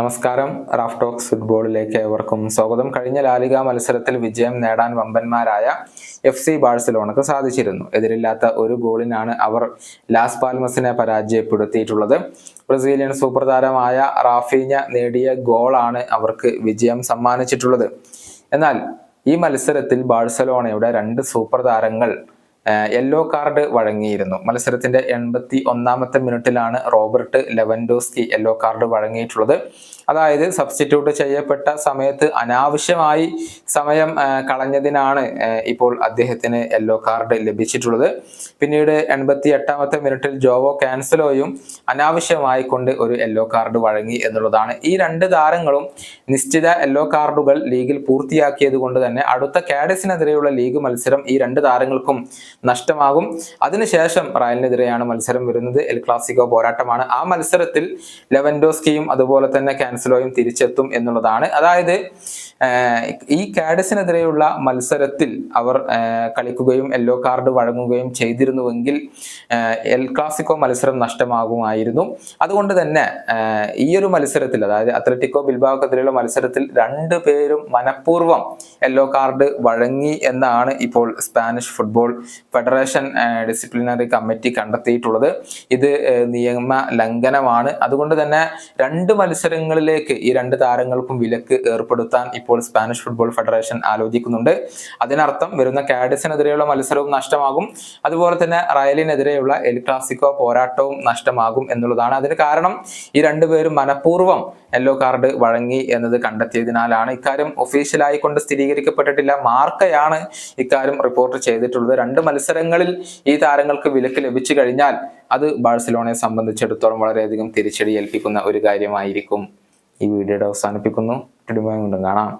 നമസ്കാരം. Raf talks ഫുട്ബോളിലേക്ക് ഏവർക്കും സ്വാഗതം. കഴിഞ്ഞ ലാലിക മത്സരത്തിൽ വിജയം നേടാൻ വമ്പന്മാരായ എഫ് സി ബാഴ്സലോണക്ക് സാധിച്ചിരുന്നു. എതിരില്ലാത്ത ഒരു ഗോളിനാണ് അവർ ലാസ് പാൽമസിനെ പരാജയപ്പെടുത്തിയിട്ടുള്ളത്. ബ്രസീലിയൻ സൂപ്പർ താരമായ റാഫീഞ്ഞ നേടിയ ഗോളാണ് അവർക്ക് വിജയം സമ്മാനിച്ചിട്ടുള്ളത്. എന്നാൽ ഈ മത്സരത്തിൽ ബാഴ്സലോണയുടെ രണ്ട് സൂപ്പർ താരങ്ങൾ യെല്ലോ കാർഡ് വഴങ്ങിയിരുന്നു. മത്സരത്തിന്റെ എൺപത്തി ഒന്നാമത്തെ മിനിറ്റിലാണ് റോബർട്ട് ലെവൻഡോസ്കി യെല്ലോ കാർഡ് വഴങ്ങിയിട്ടുള്ളത്. അതായത് സബ്സ്റ്റിറ്റ്യൂട്ട് ചെയ്യപ്പെട്ട സമയത്ത് അനാവശ്യമായി സമയം കളഞ്ഞതിനാണ് ഇപ്പോൾ അദ്ദേഹത്തിന് യെല്ലോ കാർഡ് ലഭിച്ചിട്ടുള്ളത്. പിന്നീട് എൺപത്തി എട്ടാമത്തെ മിനിറ്റിൽ ജോവോ കാൻസലോയും അനാവശ്യമായി കൊണ്ട് ഒരു യെല്ലോ കാർഡ് വഴങ്ങി എന്നുള്ളതാണ്. ഈ രണ്ട് താരങ്ങളും നിശ്ചിത യെല്ലോ കാർഡുകൾ ലീഗിൽ പൂർത്തിയാക്കിയത് കൊണ്ട് തന്നെ അടുത്ത കാഡസിനെതിരെയുള്ള ലീഗ് മത്സരം ഈ രണ്ട് താരങ്ങൾക്കും നഷ്ടമാകും. അതിനുശേഷം റയലിനെതിരെയാണ് മത്സരം വരുന്നത്. എൽ ക്ലാസിക്കോ പോരാട്ടമാണ്. ആ മത്സരത്തിൽ ലെവൻഡോസ്കിയും അതുപോലെ തന്നെ കാൻസലോയും തിരിച്ചെത്തും എന്നുള്ളതാണ്. അതായത് ഈ കാഡസിനെതിരെയുള്ള മത്സരത്തിൽ അവർ കളിക്കുകയും യെല്ലോ കാർഡ് വഴങ്ങുകയും ചെയ്തിരുന്നുവെങ്കിൽ എൽ ക്ലാസിക്കോ മത്സരം നഷ്ടമാകുമായിരുന്നു. അതുകൊണ്ട് തന്നെ ഈ ഒരു മത്സരത്തിൽ അതായത് അത്ലറ്റിക്കോ ബിൽബാവക്കെതിരെയുള്ള മത്സരത്തിൽ രണ്ടു പേരും മനഃപൂർവം യെല്ലോ കാർഡ് വഴങ്ങി എന്നാണ് ഇപ്പോൾ Spanish football federation disciplinary committee കണ്ടെത്തിയിട്ടുള്ളത്. ഇത് നിയമ ലംഘനമാണ്. അതുകൊണ്ട് തന്നെ രണ്ട് മത്സരങ്ങളിലേക്ക് ഈ രണ്ട് താരങ്ങൾക്കും വിലക്ക് ഏർപ്പെടുത്താൻ ഇപ്പോൾ സ്പാനിഷ് ഫുട്ബോൾ ഫെഡറേഷൻ ആലോചിക്കുന്നുണ്ട്. അതിനർത്ഥം വരുന്ന കാഡിസിനെതിരെയുള്ള മത്സരവും നഷ്ടമാകും. അതുപോലെ തന്നെ റയലിനെതിരെയുള്ള എൽ ക്ലാസിക്കോ പോരാട്ടവും നഷ്ടമാകും എന്നുള്ളതാണ് അതിന് കാരണം. ഈ രണ്ടുപേരും മനഃപൂർവം യെല്ലോ കാർഡ് വഴങ്ങി എന്നത് കണ്ടെത്തിയതിനാലാണ് ഇക്കാര്യം ഒഫീഷ്യലായിക്കൊണ്ട് സ്ഥിരീകരിക്കപ്പെട്ടിട്ടില്ല. മാർക്കയാണ് ഇക്കാര്യം റിപ്പോർട്ട് ചെയ്തിട്ടുള്ളത്. രണ്ട് മത്സരങ്ങളിൽ ഈ താരങ്ങൾക്ക് വിലക്ക് ലഭിച്ചു കഴിഞ്ഞാൽ അത് ബാഴ്സലോണയെ സംബന്ധിച്ചിടത്തോളം വളരെയധികം തിരിച്ചടി ഏൽപ്പിക്കുന്ന ഒരു കാര്യമായിരിക്കും ഈ വീഡിയോയുടെ അവസാനിപ്പിക്കുന്നു. കാണാം.